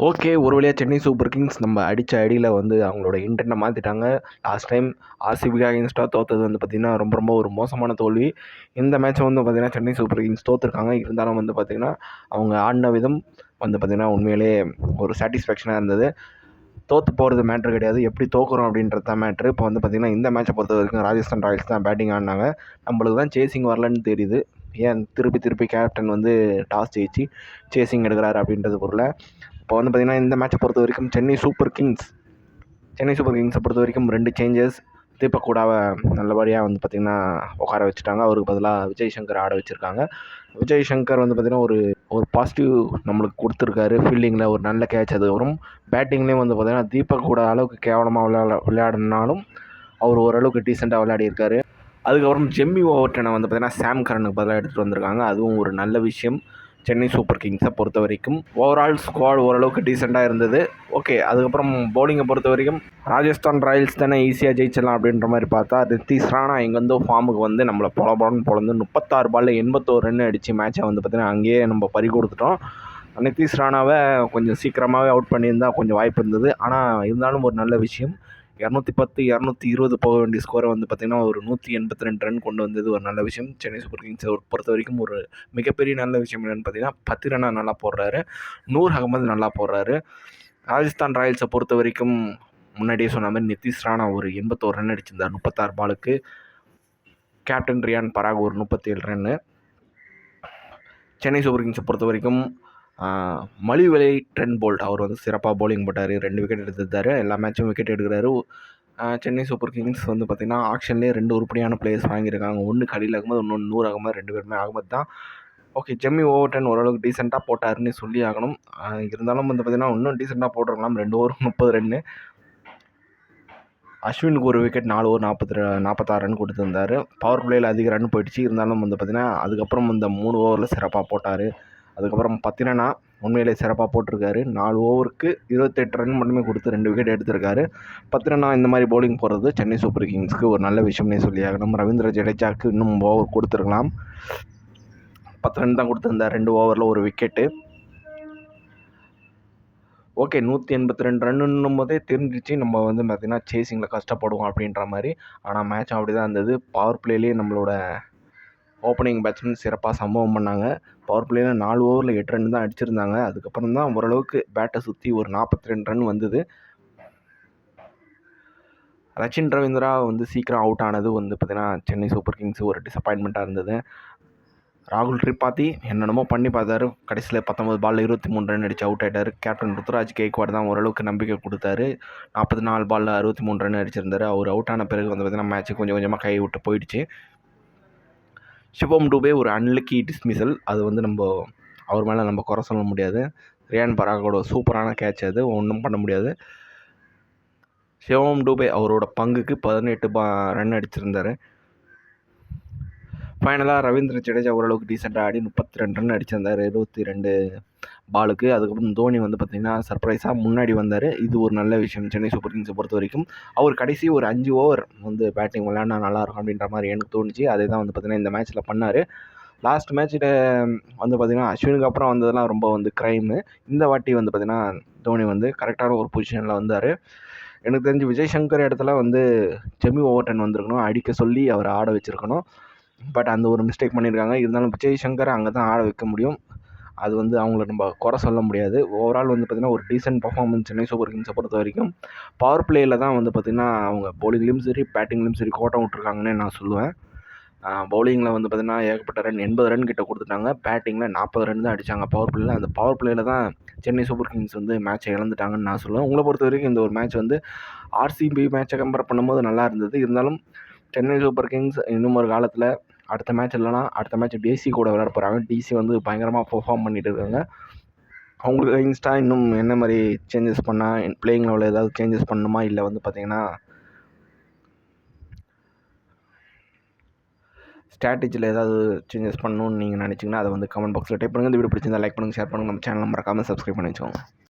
Okay ஒரு வழியாக Chennai super Kings நம்ம அடித்த அடியில் வந்து அவங்களோட இன்டென்ட்டை மாற்றிட்டாங்க லாஸ்ட் டைம் ஆர்சிபிக்கு அகேன்ஸ்டாக தோத்தது வந்து பார்த்திங்கன்னா ரொம்ப ரொம்ப ஒரு மோசமான தோல்வி. இந்த மேட்ச்சை வந்து பார்த்திங்கன்னா சென்னை சூப்பர் கிங்ஸ் தோற்றுருக்காங்க இருந்தாலும் வந்து பார்த்திங்கன்னா அவங்க ஆடின விதம் வந்து பார்த்திங்கன்னா உண்மையிலே ஒரு சாட்டிஸ்ஃபேக்ஷனாக இருந்தது. தோற்று போகிறது மேட்ரு கிடையாது. எப்படி தோக்குறோம் அப்படின்றது தான் மேட்ரு இப்போ வந்து பார்த்திங்கன்னா இந்த மேட்ச்சை பொறுத்த வரைக்கும் ராஜஸ்தான் ராயல்ஸ் தான் பேட்டிங் ஆடினாங்க. நம்மளுக்கு தான் சேசிங் வரலன்னு தெரியுது. ஏன் திருப்பி திருப்பி கேப்டன் வந்து டாஸ் ஜெயிச்சு சேசிங் எடுக்கிறாரு அப்படின்றது பொருளை. இப்போ வந்து பார்த்திங்கன்னா இந்த மேட்ச்சை பொறுத்த வரைக்கும் Chennai super kings Chennai super கிங்ஸை பொறுத்த வரைக்கும் ரெண்டு சேஞ்சஸ் தீபக் கூடாவை நல்லபடியாக வந்து பார்த்திங்கன்னா உட்கார வச்சுட்டாங்க. அவருக்கு பதிலாக விஜய் சங்கர் ஆட வச்சுருக்காங்க. விஜய் சங்கர் வந்து பார்த்திங்கன்னா ஒரு ஒரு பாசிட்டிவ் நம்மளுக்கு கொடுத்துருக்காரு. ஃபீல்டிங்கில் ஒரு நல்ல கேட்ச் அது. வரும் பேட்டிங்லேயும் வந்து பார்த்திங்கன்னா தீபக் கூட அளவுக்கு கேவலமாக விளையாட விளையாடினாலும் அவர் ஓரளவுக்கு டீசெண்டாக விளையாடியிருக்காரு. அதுக்கப்புறம் ஜெம்மி ஓவர்டனை வந்து பார்த்திங்கன்னா சாம் கரனுக்கு பதிலாக எடுத்துகிட்டு வந்திருக்காங்க. அதுவும் ஒரு நல்ல விஷயம். சென்னை சூப்பர் கிங்ஸை பொறுத்த வரைக்கும் ஓவரால் ஸ்குவாட் ஓரளவுக்கு டீசெண்டாக இருந்தது. ஓகே அதுக்கப்புறம் பவுலிங்கை பொறுத்த வரைக்கும் ராஜஸ்தான் ராயல்ஸ் தானே ஈஸியாக ஜெயிச்சிடலாம் அப்படின்ற மாதிரி பார்த்தா நிதிஷ் ராணா இங்கேருந்தோ ஃபார்முக்கு வந்து நம்மளை பொல பொழந்து முப்பத்தாறு பாலில் எண்பத்தோரு ரன் அடித்து மேட்சை வந்து பார்த்திங்கன்னா அங்கேயே நம்ம பறி கொடுத்துட்டோம். நிதிஷ் ராணாவை கொஞ்சம் சீக்கிரமாகவே அவுட் பண்ணியிருந்தால் கொஞ்சம் வாய்ப்பு இருந்தது. ஆனால் இருந்தாலும் ஒரு நல்ல விஷயம் இரநூத்தி பத்து இரநூத்தி இருபது போக வேண்டிய ஸ்கோரை வந்து பார்த்திங்கன்னா ஒரு நூற்றி எண்பத்தி ரெண்டு ரன் கொண்டு வந்தது ஒரு நல்ல விஷயம். சென்னை சூப்பர் கிங்ஸை பொறுத்த வரைக்கும் ஒரு மிகப்பெரிய நல்ல விஷயம் என்னென்னு பார்த்தீங்கன்னா பத்து ரன்னாக நல்லா போடுறாரு. நூர் அகமது நல்லா போடுறாரு. ராஜஸ்தான் ராயல்ஸை பொறுத்த வரைக்கும் முன்னாடியே சொன்ன மாதிரி நிதிஷ் ராணா ஒரு எண்பத்தோரு ரன் அடிச்சிருந்தார் முப்பத்தாறு பாலுக்கு கேப்டன் ரியான் பராக் ஒரு முப்பத்தேழு ரன்னு சென்னை சூப்பர் கிங்ஸை பொறுத்த வரைக்கும் மலிவிலை ட்ரெண்ட் போல்ட். அவர் வந்து சிறப்பாக பவுலிங் போட்டார். ரெண்டு விக்கெட் எடுத்துருந்தார். எல்லா மேட்சும் விக்கெட் எடுக்கிறாரு. சென்னை சூப்பர் கிங்ஸ் வந்து பார்த்திங்கன்னா ஆக்ஷன்லேயே ரெண்டு உருப்படியான பிளேயர்ஸ் வாங்கியிருக்காங்க. ஒன்று கலீல் அகமது இன்னொன்று நூறு அகமது ரெண்டு பேருமே அகமது தான். ஓகே ஜெம்மி ஓவர் டென் ஓரளவுக்கு டீசெண்டாக போட்டாருன்னு சொல்லி ஆகணும். இருந்தாலும் வந்து பார்த்திங்கன்னா இன்னும் டீசெண்டாக போட்டிருக்கலாம். ரெண்டு ஓவர் முப்பது ரன்னு அஸ்வினுக்கு ஒரு விக்கெட் நாலு ஓவர் நாற்பத்தி நாற்பத்தாறு ரன் கொடுத்துருந்தாரு. பவர் பிளேயில் அதிக ரன் போயிடுச்சு. இருந்தாலும் வந்து பார்த்திங்கன்னா அதுக்கப்புறம் இந்த மூணு ஓவரில் சிறப்பாக போட்டார். அதுக்கப்புறம் பத்திரனா உண்மையிலே சிறப்பாக போட்டிருக்காரு. நாலு ஓவருக்கு இருபத்தெட்டு ரன் மட்டுமே கொடுத்து ரெண்டு விக்கெட் எடுத்திருக்காரு. பத்திரனா இந்த மாதிரி பவுலிங் போடுறது சென்னை சூப்பர் கிங்ஸ்க்கு ஒரு நல்ல விஷயம்னே சொல்லியாகணும் ரவீந்திர ஜடேஜாவுக்கு இன்னும் ஓவர் கொடுத்துருக்கலாம். பத்து ரன் தான் கொடுத்துருந்தார். ரெண்டு ஓவரில் ஒரு விக்கெட்டு ஓகே நூற்றி எண்பத்தி ரெண்டு ரன்னுன்னும் போதே தெரிஞ்சிச்சு. நம்ம வந்து பார்த்திங்கன்னா சேசிங்கில் கஷ்டப்படுவோம் அப்படின்ற மாதிரி. ஆனால் மேட்ச் அப்படி தான் இருந்தது பவர் பிளேலேயே நம்மளோட ஓப்பனிங் பேட்ஸ்மேன் சிறப்பாக சம்பவம் பண்ணாங்க. பவர் பிளேயில் நாலு ஓவரில் எட்டு ரன் தான் அடிச்சிருந்தாங்க. அதுக்கப்புறம் தான் ஓரளவுக்கு பேட்டை சுற்றி ஒரு நாற்பத்தி ரெண்டு ரன் வந்தது. ரச்சின் ரவீந்திரா வந்து சீக்கிரம் அவுட் ஆனது வந்து பார்த்திங்கன்னா சென்னை சூப்பர் கிங்ஸ் ஒரு டிசப்பாயின்மெண்ட்டாக இருந்தது. ராகுல் திரிபாதி என்னென்னமோ பண்ணி பார்த்தாரு. கடைசியில் பத்தொம்பது பாலில் இருபத்தி மூணு ரன் அடித்து அவுட் ஆகிட்டார் கேப்டன் ருத்ராஜ் கேக்வாட் தான் ஓரளவுக்கு நம்பிக்கை கொடுத்தாரு. நாற்பத்தி நாலு பாலில் அறுபத்தி மூணு ரன் அடிச்சிருந்தார். அவர் அவுட் ஆன பிறகு வந்து பார்த்திங்கன்னா மேட்ச்சு கொஞ்சம் கொஞ்சமாக கை விட்டு போயிடுச்சு. சிவம் டூபே ஒரு அன்லக்கி டிஸ்மிசல் அது வந்து நம்ம அவர் மேலே நம்ம குறை சொல்ல முடியாது. ரியான் பராகோட சூப்பரான கேட்ச் அது. ஒன்றும் பண்ண முடியாது. சிவம் டூபே அவரோட பங்குக்கு பதினெட்டு பா ரன் அடிச்சிருந்தார். ஃபைனலாக ரவீந்திர ஜடேஜா ஓரளவுக்கு டீசெண்டாக ஆடி முப்பத்தி ரெண்டு ரன் அடிச்சிருந்தார் இருபத்தி ரெண்டு பாலுக்கு அதுக்கப்புறம் தோனி வந்து பார்த்திங்கன்னா சர்ப்ரைஸாக முன்னாடி வந்தார். இது ஒரு நல்ல விஷயம். சென்னை சூப்பர் கிங்ஸை பொறுத்த வரைக்கும் அவர் கடைசி ஒரு அஞ்சு ஓவர் வந்து பேட்டிங் விளையாடினா நல்லாயிருக்கும் அப்படின்ற மாதிரி எனக்கு தோணுச்சு. அதே தான் வந்து பார்த்திங்கன்னா இந்த மேட்ச்சில் பண்ணார். லாஸ்ட் மேட்ச்சில் வந்து பார்த்திங்கன்னா அஸ்வினுக்கு அப்புறம் வந்ததெல்லாம் ரொம்ப வந்து க்ரைமு இந்த வாட்டி வந்து பார்த்திங்கன்னா தோனி வந்து கரெக்டான ஒரு பொசிஷனில் வந்தார். எனக்கு தெரிஞ்சு விஜய் சங்கர் இடத்துல வந்து செமி ஓவர் டென் வந்திருக்கணும். அடிக்க சொல்லி அவர் ஆட வச்சுருக்கணும். பட் அந்த ஒரு மிஸ்டேக் பண்ணியிருக்காங்க இருந்தாலும் விஜய் சங்கர் அங்கே தான் ஆட வைக்க முடியும். அது வந்து அவங்கள நம்ம குறை சொல்ல முடியாது. ஓவரால் வந்து பார்த்திங்கன்னா ஒரு டீசென்ட் பர்ஃபார்மன்ஸ் சென்னை சூப்பர் கிங்ஸை பொறுத்த வரைக்கும் பவர் பிளேயில் தான் வந்து பார்த்திங்கன்னா அவங்க பவுலிங்லேயும் சரி பேட்டிங்லேயும் சரி கோட்டம் விட்ருக்காங்கன்னு நான் சொல்லுவேன். பவுலிங்கில் வந்து பார்த்திங்கன்னா ஏகப்பட்ட ரன் எண்பது ரன் கிட்ட கொடுத்துட்டாங்க. பேட்டிங்கில் நாற்பது ரன் தான் அடித்தாங்க பவர் பிளேயில் அந்த பவர் பிளேயில் தான் சென்னை சூப்பர் கிங்ஸ் வந்து மேட்ச்சை இழந்துட்டாங்கன்னு நான் சொல்லுவேன். உங்களை பொறுத்த வரைக்கும் இந்த ஒரு மேட்ச் வந்து ஆர்சிபி மேட்ச்சை கம்பேர் பண்ணும்போது நல்லா இருந்தது. இருந்தாலும் சென்னை சூப்பர் கிங்ஸ் இன்னும் ஒரு காலத்தில் அடுத்த மேட்ச் இல்லைனா அடுத்த மேட்ச் டிசி கூட விளையாட போகிறாங்க டிசி வந்து பயங்கரமாக பெர்ஃபார்ம் பண்ணிட்டு இருக்காங்க. அவங்களுக்கு இன்ஸ்டா இன்னும் என்ன மாதிரி சேஞ்சஸ் பண்ணால் பிளேயிங் லெவலில் ஏதாவது சேஞ்சஸ் பண்ணணுமா இல்லை வந்து பார்த்திங்கன்னா ஸ்ட்ராட்டஜியில் ஏதாவது சேஞ்சஸ் பண்ணணும்னு நீங்கள் நினச்சிங்கன்னா அதை வந்து கமெண்ட் பாக்ஸில் டைப் பண்ணுங்கள் இந்த வீடியோ பிடிச்சிருந்தா லைக் பண்ணுங்கள் ஷேர் பண்ணுங்கள் நம்ம சேனல் மறக்காமல் சப்ஸ்கிரைப் பண்ணி வச்சுக்கோங்க.